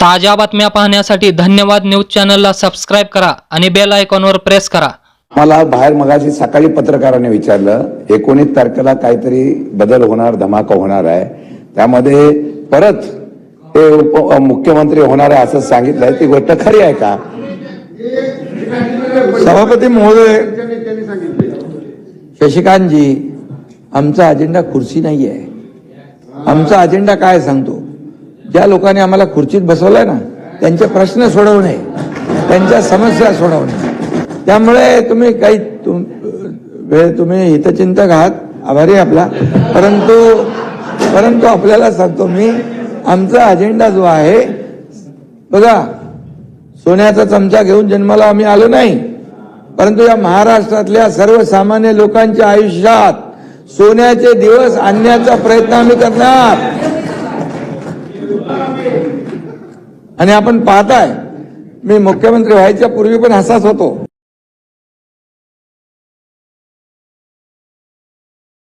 ताज्या बातम्या पाहण्यासाठी धन्यवाद न्यूज चॅनलला सबस्क्राईब करा आणि बेल आयकॉनवर प्रेस करा. मला बाहेर मगाशी सकाळी पत्रकाराने विचारलं एकोणीस तारखेला काहीतरी बदल होणार धमाका होणार आहे. त्यामध्ये परत ते उप मुख्यमंत्री होणार आहे असं सांगितलंय. ती गोष्ट खरी आहे का? सभापती महोदय शशिकांतजी आमचा अजेंडा खुर्ची नाही आहे आमचा अजेंडा काय सांगतो? ज्या लोकांनी आम्हाला खुर्चीत बसवलंय ना त्यांचे प्रश्न सोडवणे त्यांच्या समस्या सोडवणे. त्यामुळे तुम्ही काही तुम- वेळ तुम्ही हितचिंतक आहात आभारी आपला. परंतु परंतु आपल्याला सांगतो मी आमचा अजेंडा जो आहे बघा सोन्याचा चमचा घेऊन जन्माला आम्ही आलो नाही. परंतु या महाराष्ट्रातल्या सर्वसामान्य लोकांच्या आयुष्यात सोन्याचे दिवस आणण्याचा प्रयत्न आम्ही करणार. आणि आपण पाहताय मी मुख्यमंत्री व्हायच्या पूर्वी पण हसास होतो.